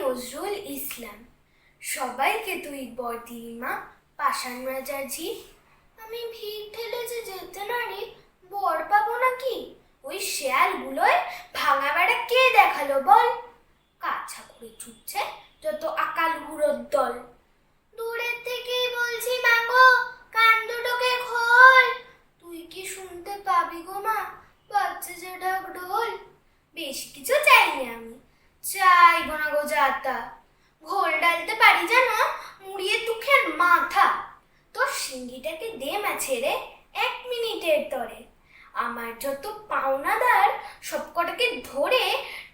নজরুল ইসলাম। সবাইকে তুই বদিলি মা পাষাণ রাজার ঝি আমি ভিড় ঠেলে যে যেতে নারি, বর পাবো নাকি? ওই শেয়ালগুলোয় ভাঙা বেড়া কে দেখাল বল? কাছা করে ছুটছে যত আকাল গুঁড়োর দল। দূরের থেকেই বলছি, মাগো, কান দুটোকে খোল। তুই কি শুনতে পাবি গো মা? বাচ্চা যে ডাক ঢোল। বেশ কিছু চাইনি আমি। চাইব না গো যাতা। ঘোল ডালতে পারি জানো? মুড়িয়ে দুঃখের মাথা। তোর সিঙ্গিটাকে দে মা ছেড়ে এক মিনিটের তরে। আমার যত পাওনাদার সব কটাকে ধরে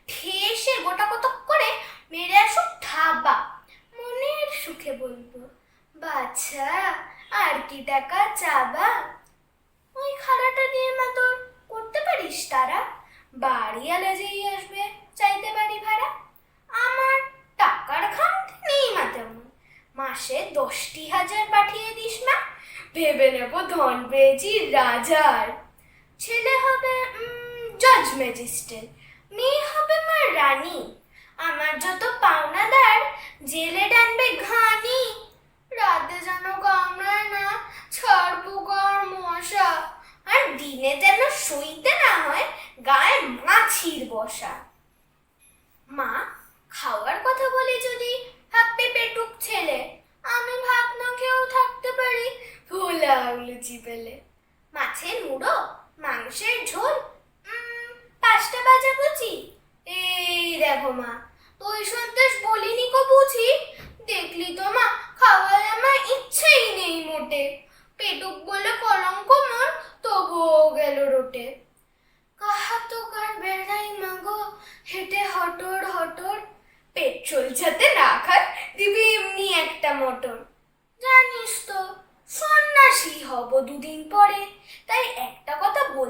ঠেসে গোটা কতক করে মেরে আসুক থাবা মনের সুখে বলব বাচ্চা আর কি টাকা চাবা? ওই খাড়াটা দিয়ে মা তোর করতে পারিস তারা? বাড়ি আলে যেই আসবে চাইতে বাড়ি ভাড়া আমার টাকার খামতি নেই মা তেমন মাসে দশটি হাজার পাঠিয়ে দিস না ভেবে নেব ধন পেয়েছি রাজার। ছেলে হবে জজ ম্যাজিস্ট্রেট। মেয়ে হবে মা রানী। আমার যত পাওনাদার, জেলে টানবে ঘানি। রাতে যেন কামড়ায় না, ছাড় পোকার মশা। আর দিনে যেন সইতে না হয়, গায়ে মাছির বসা। মা, খাওয়ার কথা বলি যদি হাপ্পি পেটুক ছেলে। আমি ভাত না খেয়েও থাকতে পারি। ভোলা লুচি পেলে মাছের মুড়ো, মাংসের ঝোল পাঁচটা বাজা বুঝি এই দেখো মা, তুই সন্দেশ বলিনি কো বুঝি? দেখলি তো মা খাওয়ায় আমার ইচ্ছেই নেই মোটে। পেটুক বলে কলঙ্ক মন, তবুও গেল রোটে। কাহা তো কার বেড়াই মাগো হেঁটে হটর হটর। পেট্রোল যাতে না খায়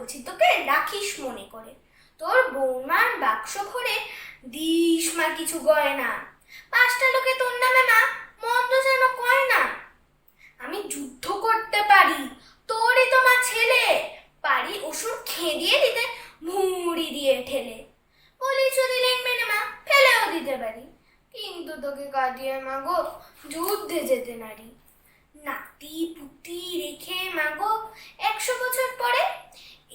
বলছি, তোকে রাখিস মনে করে। তোর বৌমার বাক্স ভরে দিস মা কিছু গয়না। পাঁচটা লোকে তোর নামে মা, মন্দ যেন কয় না। আমি যুদ্ধ করতে পারি, তোরই তোমার ছেলে। পারি ওষুধ খেদিয়ে দিতে, মুড়ি দিয়ে ঠেলে। বলি চুরি না মা, ফেলেও দিতে পারি। কিন্তু তোকে কাঁদিয়ে মাগো যুদ্ধে যেতে নারি। নাতি পুতি রেখে মাগো একশো বছর পরে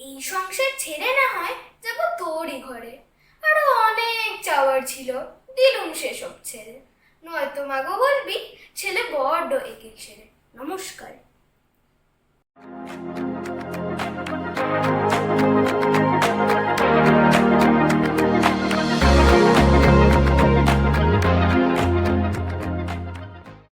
এই সংসার ছেড়ে না হয় যাব তোরই ঘরে আরও চাওয়ার ছিল দিলুম সেসব ছেড়ে নয়তো মাগো বলবি ছেলে বড্ড একে ছেড়ে নমস্কার।